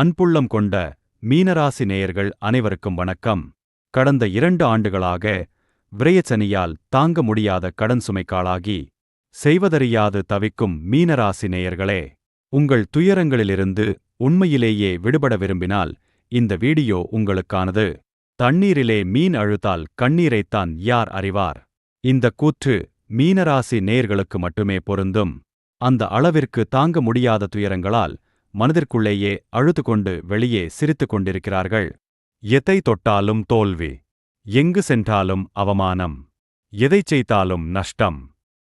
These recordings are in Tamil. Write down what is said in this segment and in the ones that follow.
அன்புள்ளம் கொண்ட மீனராசி நேயர்கள் அனைவருக்கும் வணக்கம். கடந்த இரண்டு ஆண்டுகளாக விரயச்சனியால் தாங்க முடியாத கடன் சுமைக்காளாகி செய்வதறியாது தவிக்கும் மீனராசி நேயர்களே உங்கள் துயரங்களிலிருந்து உண்மையிலேயே விடுபட விரும்பினால் இந்த வீடியோ உங்களுக்கானது. தண்ணீரிலே மீன் அழுத்தால் கண்ணீரைத்தான் யார் அறிவார்? இந்த கூற்று மீனராசி நேயர்களுக்கு மட்டுமே பொருந்தும். அந்த அளவிற்கு தாங்க முடியாத துயரங்களால் மனதிற்குள்ளேயே அழுது கொண்டு வெளியே சிரித்துக் கொண்டிருக்கிறார்கள். எதை தொட்டாலும் தோல்வி. எங்கு சென்றாலும் அவமானம். எதைச் செய்தாலும் நஷ்டம்.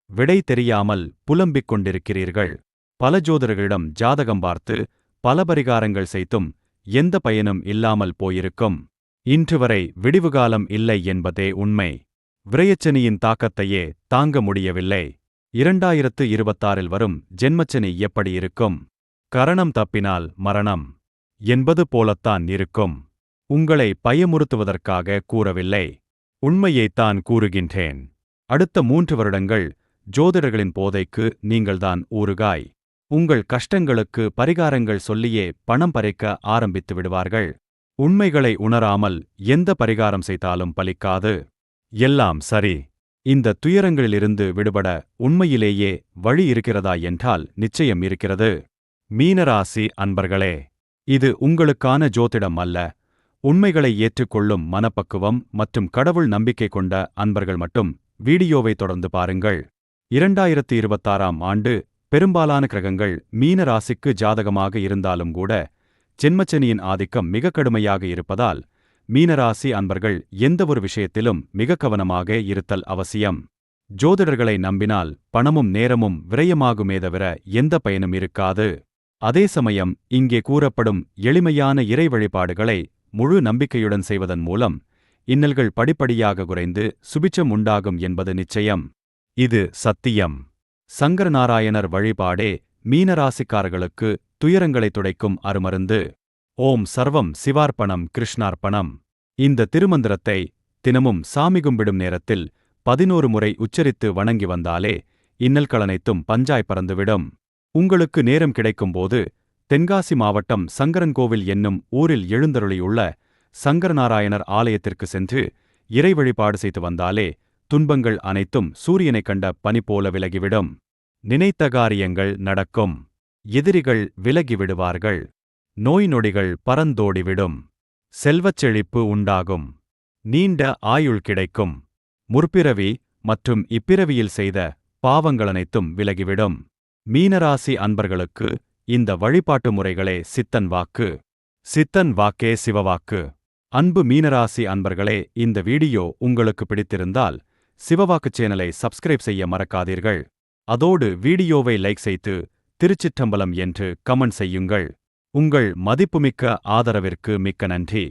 விடை தெரியாமல் புலம்பிக் கொண்டிருக்கிறீர்கள் பல ஜோதிடர்களிடம் ஜாதகம் பார்த்து பல பரிகாரங்கள் செய்தும் எந்த பயனும் இல்லாமல் போயிருக்கும். இன்று வரை விடிவுகாலம் இல்லை என்பதே உண்மை. விரயச்சனியின் தாக்கத்தையே தாங்க முடியவில்லை. இரண்டாயிரத்து இருபத்தாறில் வரும் ஜென்மச்சனி எப்படி இருக்கும்? கரணம் தப்பினால் மரணம் என்பது போலத்தான் இருக்கும். உங்களை பயமுறுத்துவதற்காக கூறவில்லை. உண்மையைத்தான் கூறுகின்றேன். அடுத்த மூன்று வருடங்கள் ஜோதிடர்களின் போதைக்கு நீங்கள்தான் ஊறுகாய். உங்கள் கஷ்டங்களுக்கு பரிகாரங்கள் சொல்லியே பணம் பறிக்க ஆரம்பித்து விடுவார்கள். உண்மைகளை உணராமல் எந்த பரிகாரம் செய்தாலும் பலிக்காது. எல்லாம் சரி. இந்த துயரங்களிலிருந்து விடுபட உண்மையிலேயே வழி இருக்கிறதா என்றால் நிச்சயம் இருக்கிறது. மீனராசி அன்பர்களே இது உங்களுக்கான ஜோதிடம் அல்ல. உண்மைகளை ஏற்றுக்கொள்ளும் மனப்பக்குவம் மற்றும் கடவுள் நம்பிக்கை கொண்ட அன்பர்கள் மட்டும். வீடியோவை தொடர்ந்து பாருங்கள். இரண்டாயிரத்து இருபத்தாறாம் ஆண்டு பெரும்பாலான கிரகங்கள் மீன ராசிக்கு ஜாதகமாக இருந்தாலும் கூட ஜென்மச்சனியின் ஆதிக்கம் மிக கடுமையாக இருப்பதால் மீனராசி அன்பர்கள் எந்தவொரு விஷயத்திலும் மிக கவனமாக இருத்தல் அவசியம். ஜோதிடர்களை நம்பினால் பணமும் நேரமும் விரயமாகுமே தவிர எந்த பயனும் இருக்காது. அதே சமயம் இங்கே கூறப்படும் எளிமையான இறை வழிபாடுகளை முழு நம்பிக்கையுடன் செய்வதன் மூலம் இன்னல்கள் படிப்படியாக குறைந்து சுபிச்சம் உண்டாகும் என்பது நிச்சயம். இது சத்தியம். சங்கரநாராயணர் வழிபாடே மீனராசிக்காரர்களுக்கு துயரங்களை துடைக்கும் அருமருந்து. ஓம் சர்வம் சிவார்ப்பணம் கிருஷ்ணார்ப்பணம். இந்த திருமந்திரத்தை தினமும் சாமி கும்பிடும் நேரத்தில் பதினோரு முறை உச்சரித்து வணங்கி வந்தாலே இன்னல்களனைத்தும் பஞ்சாய் பறந்துவிடும். உங்களுக்கு நேரம் கிடைக்கும்போது தென்காசி மாவட்டம் சங்கரன்கோவில் என்னும் ஊரில் எழுந்தருளியுள்ள சங்கரநாராயணர் ஆலயத்திற்கு சென்று இறை வழிபாடு செய்து வந்தாலே துன்பங்கள் அனைத்தும் சூரியனைக் கண்ட பனி போல விலகிவிடும். நினைத்த காரியங்கள் நடக்கும். எதிரிகள் விலகிவிடுவார்கள் நோய் நொடிகள் பறந்தோடிவிடும். செல்வச் செழிப்பு உண்டாகும். நீண்ட ஆயுள் கிடைக்கும். முற்பிறவி மற்றும் இப்பிறவியில் செய்த பாவங்களனைத்தும் விலகிவிடும். மீனராசி அன்பர்களுக்கு இந்த வழிபாட்டு முறைகளே சித்தன் வாக்கு. சித்தன் வாக்கே சிவவாக்கு. அன்பு மீனராசி அன்பர்களே இந்த வீடியோ உங்களுக்கு பிடித்திருந்தால் சிவவாக்கு சேனலை சப்ஸ்கிரைப் செய்ய மறக்காதீர்கள். அதோடு வீடியோவை லைக் செய்து திருச்சிற்றம்பலம் என்று கமெண்ட் செய்யுங்கள். உங்கள் மதிப்புமிக்க ஆதரவிற்கு மிக்க நன்றி.